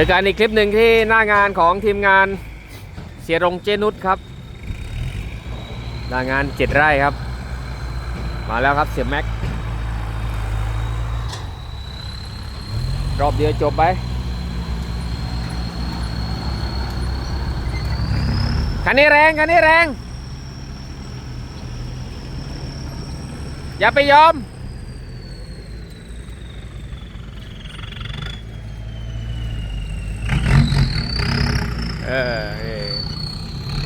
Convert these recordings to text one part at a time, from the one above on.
อกันอีกคลิปหนึ่งที่หน้างานของทีมงานเสียรงเจนุชครับ หน้างานเจ็ดไร่ครับ มาแล้วครับเสียแม็ก รอบเดียวจบไป คันนี้แรง คันนี้แรง อย่าไปยอม เออนี่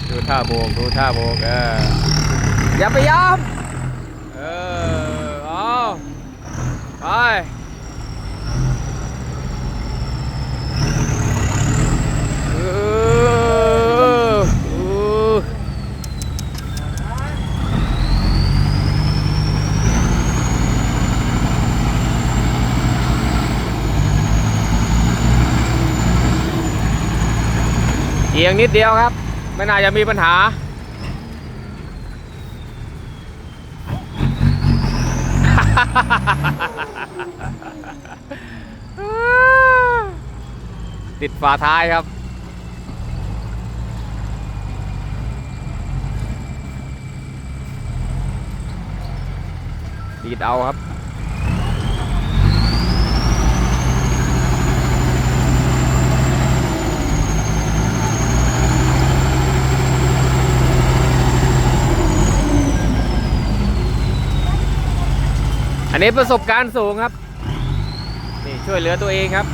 ดูท่า โบก ดูท่าโบก เออ อย่าไปยอม เออ เอาไป เออเออเอียงนิดเดียวครับ ไม่น่าจะมีปัญหา ติดฝาท้ายครับ ดีดเอาครับ อันนี้ประสบการณ์สูงครับนี่ช่วยเหลือตัวเองครับ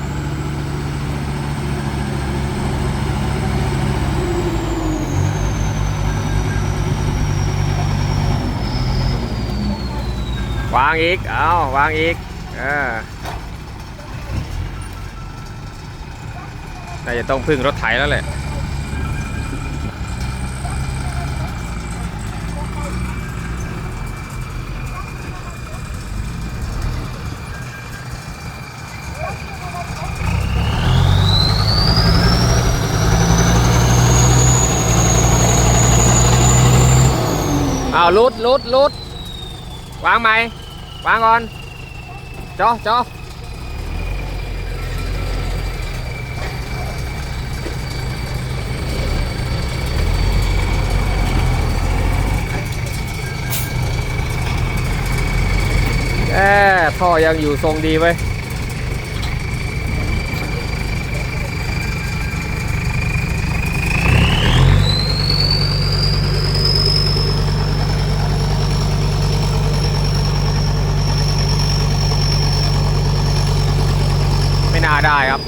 วางอีก เอาวางอีกเออน่าจะต้องพึ่งรถไถแล้วแหละ ลุดลุดลุดวางไหมวางก่อนจอจอแอท่อยังอยู่ทรงดีไว้ ไม่น่าได้ครับ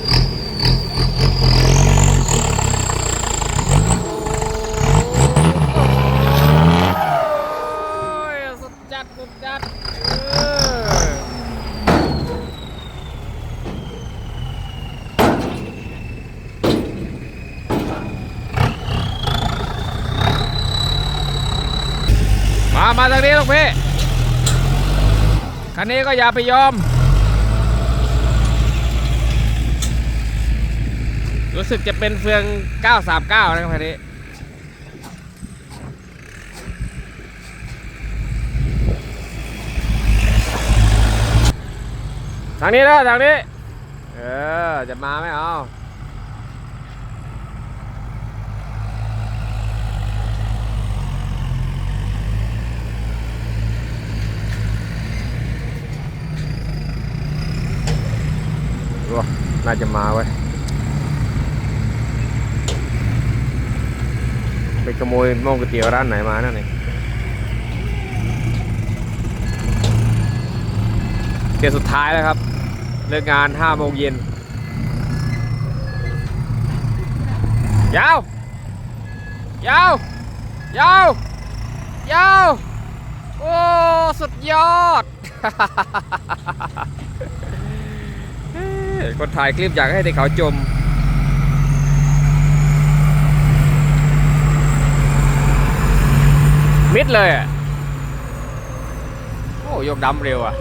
โอ้ยสุดจัดสุดจัดเออมา มาทางนี้ลูกพี่ คันนี้ก็อย่าไปยอม สึกจะเป็นเฟือง 939 นะครับคันนี้ทางนี้นะทางนี้ เออ จะมาไหมเอาว่าน่าจะมาไว้ ไปขโมยหม้อก๋วยเตี๋ยวร้านไหนมานั่นเองเดี๋ยวสุดท้ายแล้วครับ เลิกงาน5โมงเย็นยาวยาวยาวยาวโอ้สุดยอด คนถ่ายคลิปอยากให้เด็กเขาจม มิดเลยอะ โอ้ยกดำเร็วอะ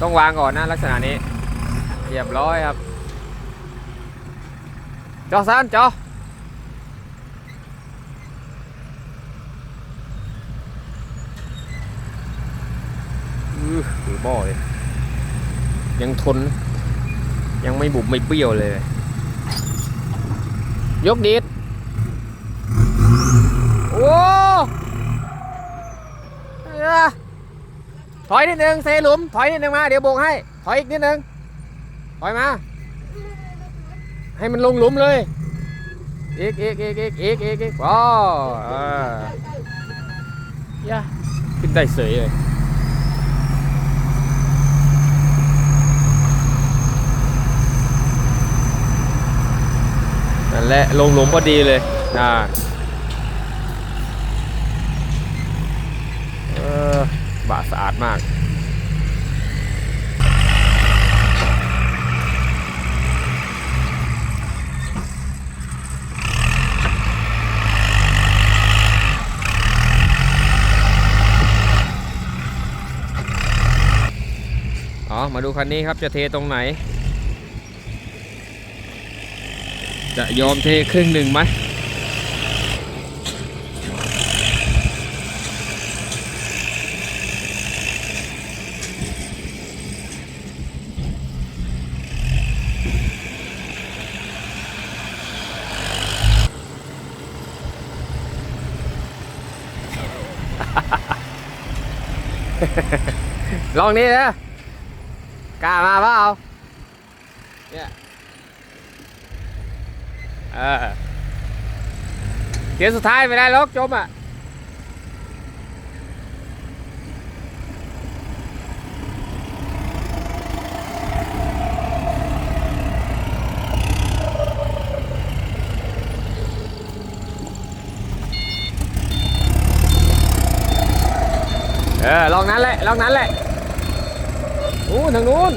ต้องวางก่อนนะลักษณะนี้เรียบร้อยครับจอซันจออือถือบ่อเลยยังทน ยังไม่บุบไม่เปรี้ยวเลย ยกดีด โอ้เอ้ยถอยนิดนึงเซหลุม ถอยนิดนึงมา เดี๋ยวโบกให้ ถอยอีกนิดนึง ถอยมา ให้มันลงหลุมเลย อีกอีกอีกอีกอีกอีกอีกอ๋ออ่ายะขึ้นได้เสยเลยนั่นแหละลงหลุมพอดีเลยอ่าเอ อบาสะอาดมากอ๋อมาดูคันนี้ครับจะเทตรงไหน จะยอมเทครึ่งหนึ่งไหม ล องนี้นะกล้ามาเปล่าเนี่ยเออเกียร์สุดท้ายไม่ได้ล็อกจมอะเออลองนั้นแหละลองนั้นแหละ อู้ทางนู้น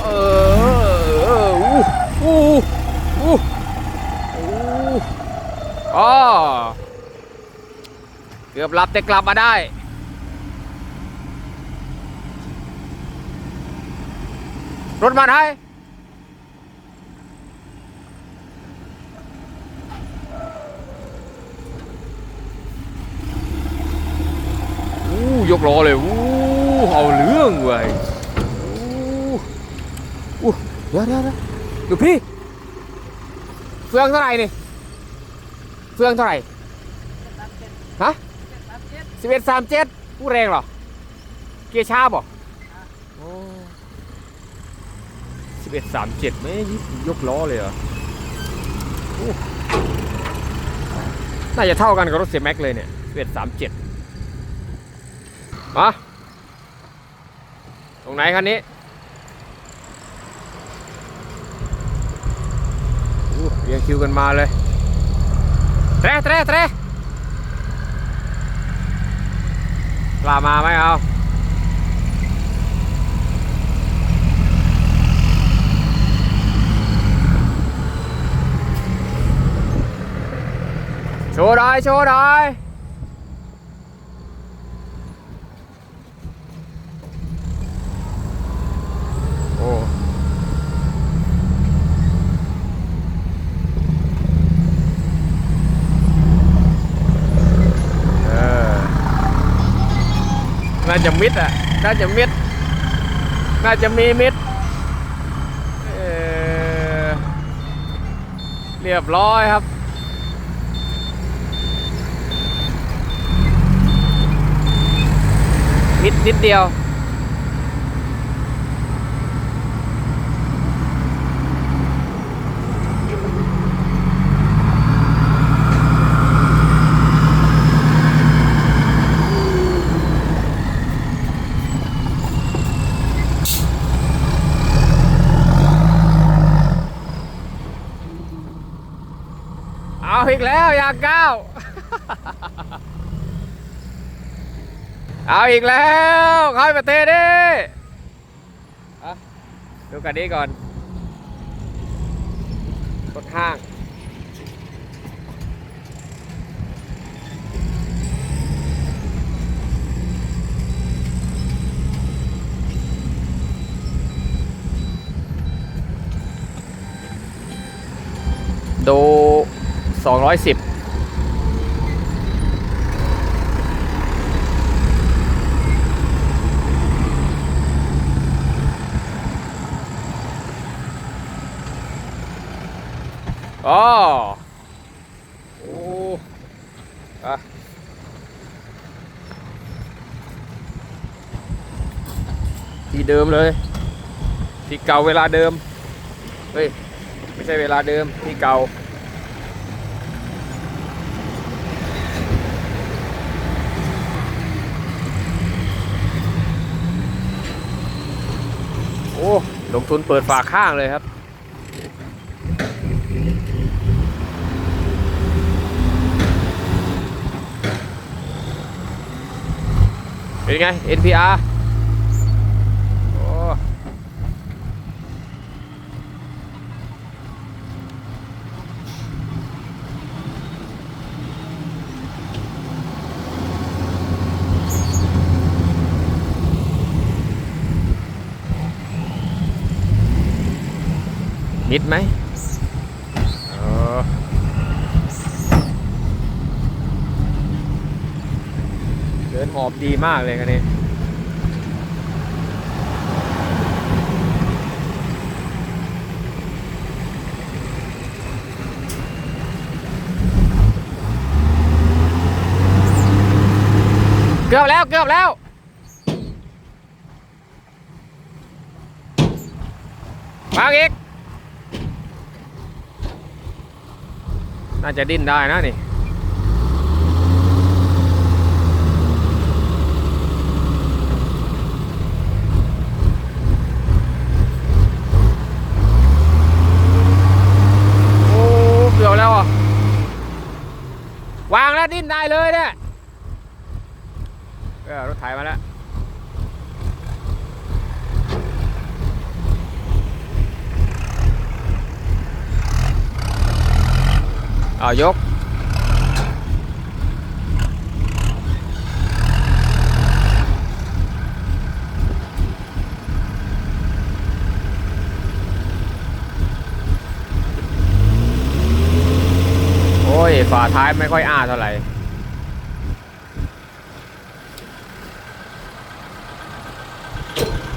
เออเอออู้อู้อู้อู้อ๋อเกือบหลับแต่กลับมาได้รถมาได้ อู้ ยกล้อเลยอู้เอาเรื่องเว้ยอู้เดี๋ยวเดี๋ยวเดี๋ยวดูพี่เฟืองเท่าไหร่นี่เฟืองเท่าไหร่ฮะสิบเอ็ดสามเจ็ดผู้แรงเหรอ เกียร์ช้าบ่สิบเอ็ดสามเจ็ดไม่ยกล้อเลยเหรอน่าจะเท่ากันกับรถเสียแม็กเลยเนี่ยสิบเอ็ดสามเจ็ด มาตรงไหนคันนี้เรียงคิวกันมาเลยเตะเตะเตะกล้ามาไหมเอาโชว์ได้โชว์ได้ โอ้เออน่าจะมิดอะ น่าจะมิด น่าจะมีมิดเเรียบร้อยครับ มิดนิดเดียว กแล้วอยากก้าวเอาอีกแล้วเข้าประเทศดิดูกันนี้ก่อนรถห้างดู 210โอ้โอ้อะที่เดิมเลย ที่เก่าเวลาเดิม เฮ้ย ไม่ใช่เวลาเดิม ที่เก่า ลงทุนเปิดฝาข้างเลยครับ เป็นไง NPR โอ้ มิดไหมเออเดินหอบดีมากเลยคันนี้เกือบแล้วเกือบแล้วมาอีก น่าจะดิ้นได้นะนี่ โอ้เกือบแล้วอะ วางแล้วดิ้นได้เลยเนี่ยเออรถไถมาแล้ว เอา ยก โอ้ย ฝาท้ายไม่ค่อยอ้าเท่าไหร่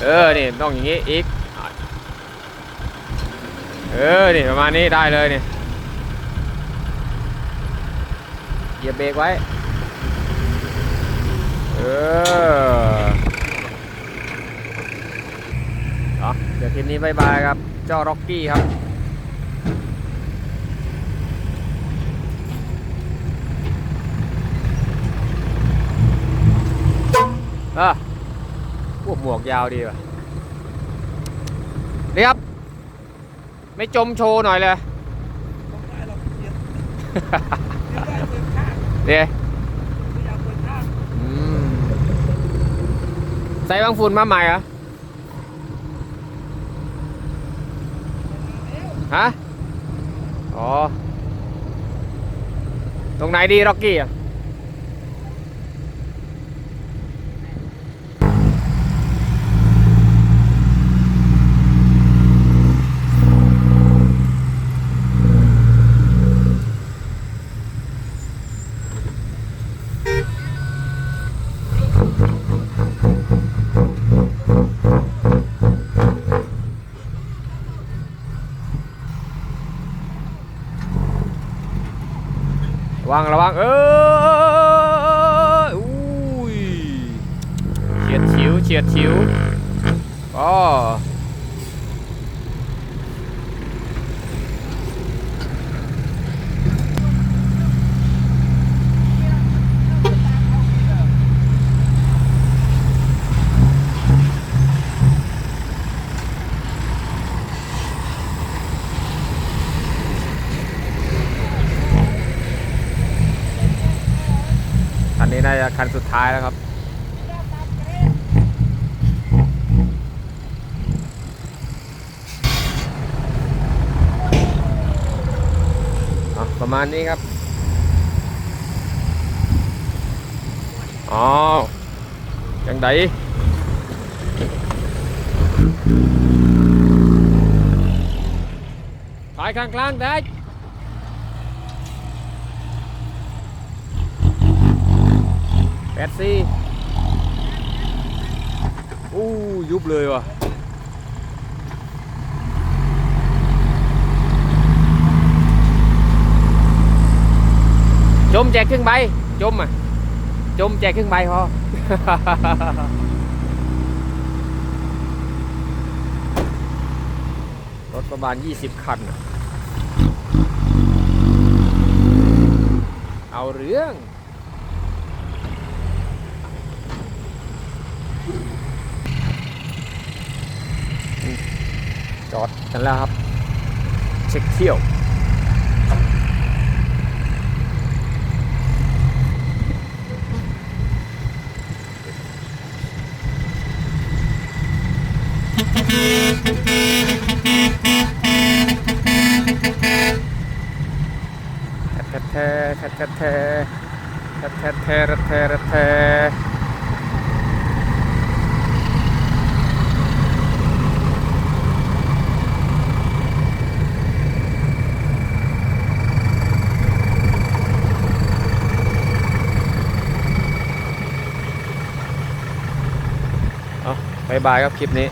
เออ นี่ ต้องอย่างนี้ อีก เออ นี่ ประมาณนี้ได้เลยนี่ เหยียบเบรกไว้ เออเอเดี๋ยวคลิปนี้บายบายครับ เจ้าร็อกกี้ครับเออพวกหมวกยาวดีว่ะเรียบ ไม่จมโชว์หน่อยเลยเดี๋ยวอื มใส่บางฝุ่นมาใหม่เหรอ ฮะ อ๋อ ตรงไหนดี ร็อกกี้อะวังระวังเอออุ้ยเฉียดฉิวเฉียดฉิวก็คั นนี้น่าจะคันสุดท้ายแล้วครับ ประมาณนี้ครับ อ๋อ ยังไดถอยข้างกลางได้ แป ดซี่อู้ยุบเลยว่ะมแจกครึ่งใบจมอะจมแจกครึ่งใบพอรถประมาณ 20 คัน เอาเรื่อง จอดกันแล้วครับ เช็คเที่ยวแทะแทะแทะแทะแทะแทะแทะแทะแทะแทะเอา บายบายครับคลิปนี้